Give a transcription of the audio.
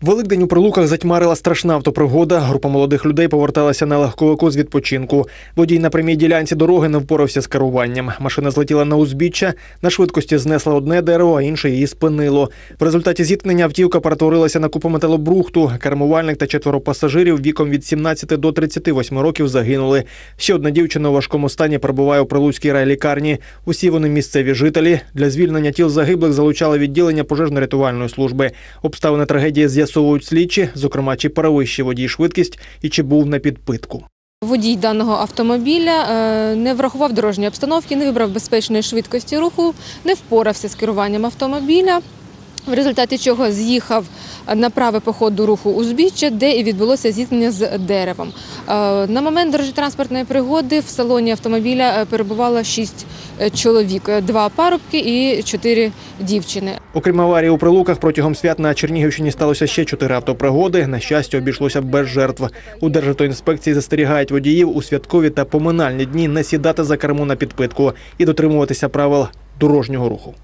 Великдень у прилуках затьмарила страшна автопригода. Група молодих людей поверталася на легковику з відпочинку. Водій на прямій ділянці дороги не впорався з керуванням. Машина злетіла на узбіччя, на швидкості знесла одне дерево, а інше її спинило. В результаті зіткнення автівка перетворилася на купу металобрухту. Кермувальник та четверо пасажирів віком від 17 до 38 років загинули. Ще одна дівчина у важкому стані перебуває у прилуцькій райлікарні. Усі вони місцеві жителі. Для звільнення тіл загиблих залучали відділення пожежно-рятувальної служби. Обставини трагедії з'ясовують слідчі, зокрема, чи перевищив водій швидкість і чи був на підпитку. Водій даного автомобіля е, не врахував дорожньої обстановки, не вибрав безпечної швидкості руху, не впорався з керуванням автомобіля, в результаті чого з'їхав на праве по ходу руху узбіччя, де і відбулося зіткнення з деревом. Е, На момент дорожньо-транспортної пригоди в салоні автомобіля е, перебувало шість е, чоловік, два парубки і чотири дівчини. Окрім аварії у прилуках, протягом свят на Чернігівщині сталося ще чотири автопригоди. На щастя, обійшлося без жертв. У Державтоінспекції застерігають водіїв у святкові та поминальні дні не сідати за кермо на підпитку і дотримуватися правил дорожнього руху.